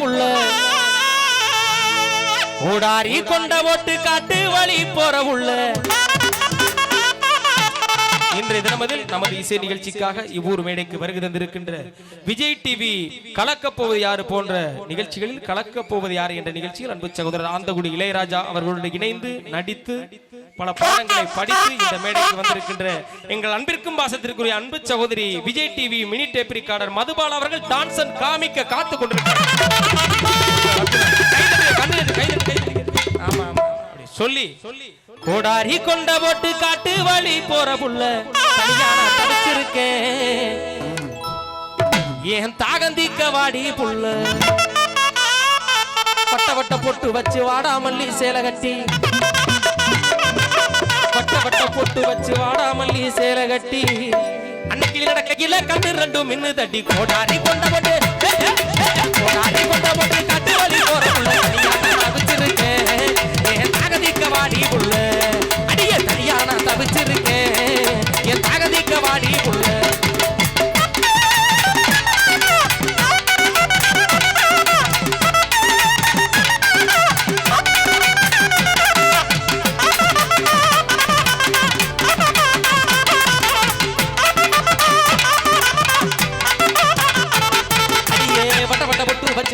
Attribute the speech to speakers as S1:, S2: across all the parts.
S1: உள்ள. ஊடாரி கொண்ட ஓட்டு காட்டு வழி போற உள்ள. இன்றைய தினமதில் நமது இசை நிகழ்ச்சிக்காக இவ்வூர் மேடைக்கு வருகை தந்திருக்கின்ற விஜய் டிவி கலக்கப்போவது யாரு போன்ற நிகழ்ச்சிகளில் கலக்கப் போவது யாரு என்ற நிகழ்ச்சியில் அன்பு சகோதரர் ஆந்தகுடி இளையராஜா அவர்களுடன் இணைந்து நடித்து பல பாடங்களை படித்து இந்த மேடைக்கு வந்திருக்கின்ற எங்கள் அன்பிற்கும் பாசத்திற்குரிய அன்பு சகோதரி Vijay TV mini tape recorder Madhupal அவர்கள் டான்சன் காமிக்க காத்து கொண்டிருக்கிறார். சொல்லி சொல்லி கோடாரி கொண்ட போட்டு காட்டு வழி போற புள்ள தனியா ஏன் தாகந்திக்க வாடி புள்ள? வட்ட வட்ட போட்டு வச்சு வாடாமல்லி சேலை கட்டி. பொட்டு வச்சு வாடாமல்லி சேலை கட்டி. அன்னைக்கு நடக்கையில கண்ணு ரெண்டும் மின்னு தட்டி கோடாரி கொண்ட போட்டு கோடாரி கொண்ட போட்டு கட்டு வழி போற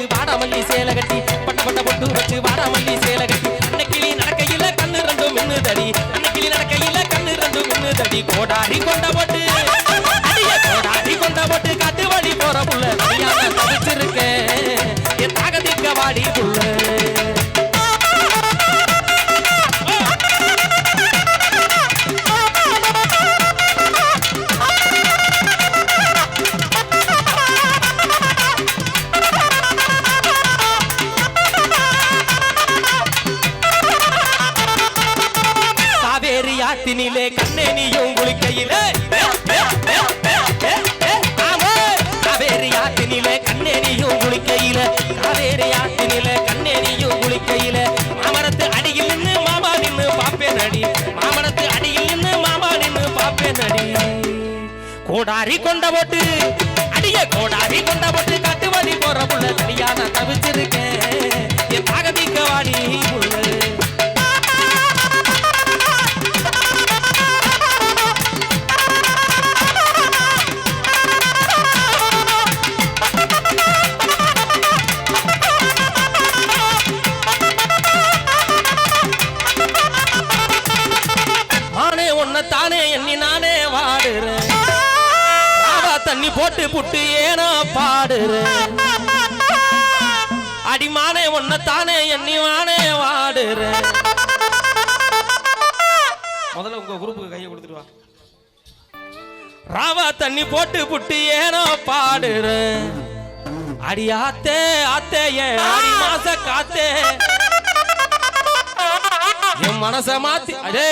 S1: வச்சு வாடாமல்லி சேலை கட்டி பட்ட பட்ட பொட்டு வச்சு வாடாமல்லி சேலை கட்டி. அன்னைக்கிளி நடக்கையில கண்ணு ரெண்டும் மின்னு தடி அன்னைக்கிளி நடக்கையில கண்ணு ரெண்டும் மின்னு தடி கோடாரி கொண்ட போட்டு காவேரி கண்ணே கண்ணேனியும் குளிக்கையிலே. காவேரி ஆத்தினிலே கண்ணேனியும் குளிக்கையில. காவேரி ஆத்தினிலே கண்ணேனியும் குளிக்கையில. மாமரத்து அடியில் நின்னு மாமா நின்னு பாப்பேன் அடி மாமரத்து அடியில் நின்னு மாமா நின்னு பாப்பேன் அடி கோடாரி கொண்ட போட்டு அடிய கோடாரி கொண்ட போட்டு தண்ணி போட்டு புட்டு ஏனோ பாடுற. அடிமானே ஒன்னத்தானே எண்ணிவானே எண்ணி வானே முதல்ல உங்க குரூப்புக்கு கையை கொடுத்துட்டு வா. ராவா தண்ணி போட்டு புட்டு ஏனோ பாடுற. அடி ஆத்தே ஆத்தே ஏன் அடி மாச காத்தே. என் மனச மாத்தி அடே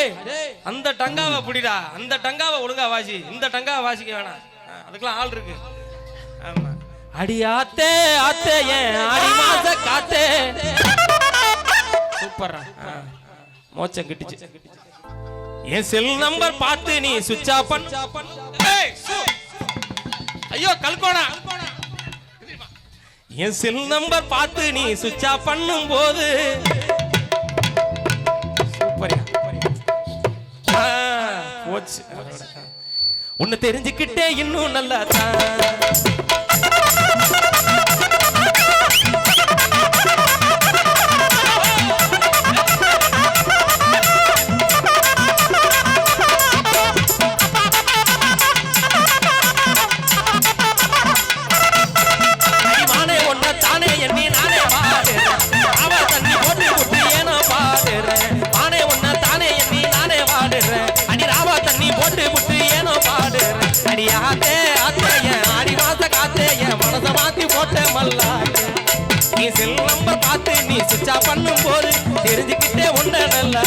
S1: அந்த டங்காவை புடிடா அந்த டங்காவை ஒழுங்கா வாசி இந்த டங்காவை வாசிக்க வேணாம். அதுக்கெல்லாம் ஆள் இருக்கு. ஆமா. அடி ஆத்தே ஆத்தே ஏன் அடி மாச காத்தே. சூப்பர்ரா. ஆ, மோச்சம் கிட்டுச்சு. என் செல் நம்பர் பார்த்து நீ சுவிட்ச் ஆஃப் பண்ண. ஐயோ கல்கோணா என் செல் நம்பர் பார்த்து நீ சுவிட்ச் ஆஃப் பண்ணும் போது சூப்பர்யா. ஆ, போச்சு. உன்னை தெரிஞ்சுக்கிட்டே இன்னும் நல்லா தான் மாத்தி நீ செல் நம்பர் பார்த்து நீ சுவிச்சா பண்ணும் போது தெரிஞ்சுக்கிட்டே உன்ன நல்லா